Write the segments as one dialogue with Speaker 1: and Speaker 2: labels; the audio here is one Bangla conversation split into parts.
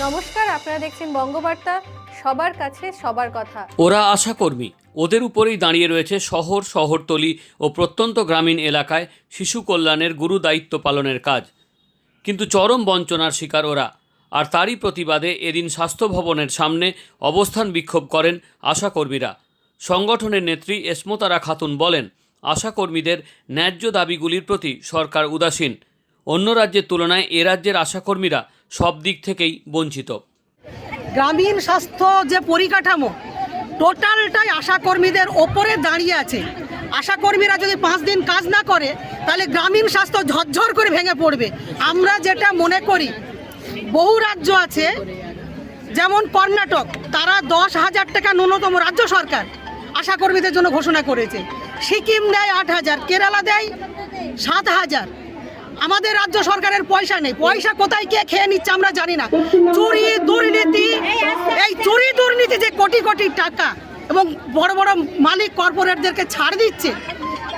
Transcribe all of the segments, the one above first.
Speaker 1: নমস্কার, আপনারা দেখছেন বঙ্গবার্তা। সবার কাছে সবার কথা।
Speaker 2: ওরা আশাকর্মী। ওদের উপরেই দাঁড়িয়ে রয়েছে শহর, শহরতলি ও প্রত্যন্ত গ্রামীণ এলাকায় শিশু কল্যাণের গুরু দায়িত্ব পালনের কাজ। কিন্তু চরম বঞ্চনার শিকার ওরা। আর তারই প্রতিবাদে এদিন স্বাস্থ্য ভবনের সামনে অবস্থান বিক্ষোভ করেন আশাকর্মীরা। সংগঠনের নেত্রী এসমতারা খাতুন বলেন, আশাকর্মীদের ন্যায্য দাবিগুলির প্রতি সরকার উদাসীন। অন্য রাজ্যের তুলনায় এ রাজ্যের আশাকর্মীরা সব দিক থেকেই বঞ্চিত।
Speaker 3: গ্রামীণ স্বাস্থ্য যে পরিকাঠামো, টোটালটাই আশাকর্মীদের ওপরে দাঁড়িয়ে আছে। আশাকর্মীরা যদি পাঁচ দিন কাজ না করে, তাহলে গ্রামীণ স্বাস্থ্য ঝরঝর করে ভেঙে পড়বে। আমরা যেটা মনে করি, বহু রাজ্য আছে, যেমন কর্ণাটক, তারা দশ হাজার টাকা ন্যূনতম রাজ্য সরকার আশাকর্মীদের জন্য ঘোষণা করেছে। সিকিম দেয় আট হাজার, কেরালা দেয় সাত হাজার। আমাদের রাজ্য সরকারের পয়সা নেই। পয়সা কোথায় কে খেয়ে নিচ্ছে আমরা জানি না। চুরি, দুর্নীতি, এই চুরি, দুর্নীতি যে কোটি কোটি টাকা এবং বড় বড় মালিক কর্পোরেটদেরকে ছাড় দিচ্ছে,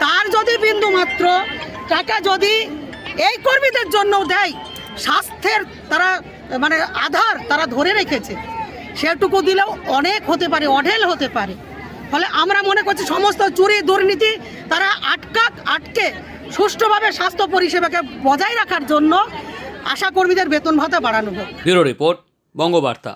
Speaker 3: তার যদি বিন্দু মাত্র টাকা যদি এই কর্মীদের জন্য দেয়, স্বাস্থ্যের তারা মানে আধার তারা ধরে রেখেছে, সেটুকু দিলেও অনেক হতে পারে, অঢেল হতে পারে। ফলে আমরা মনে করছি সমস্ত চুরি, দুর্নীতি তারা আটকাক, আটকে সুষ্ঠুভাবে স্বাস্থ্য পরিষেবাকে বজায় রাখার জন্য আশা কর্মীদের বেতন ভাতা বাড়ানো হোক।
Speaker 2: Bureau report, Bangabarta.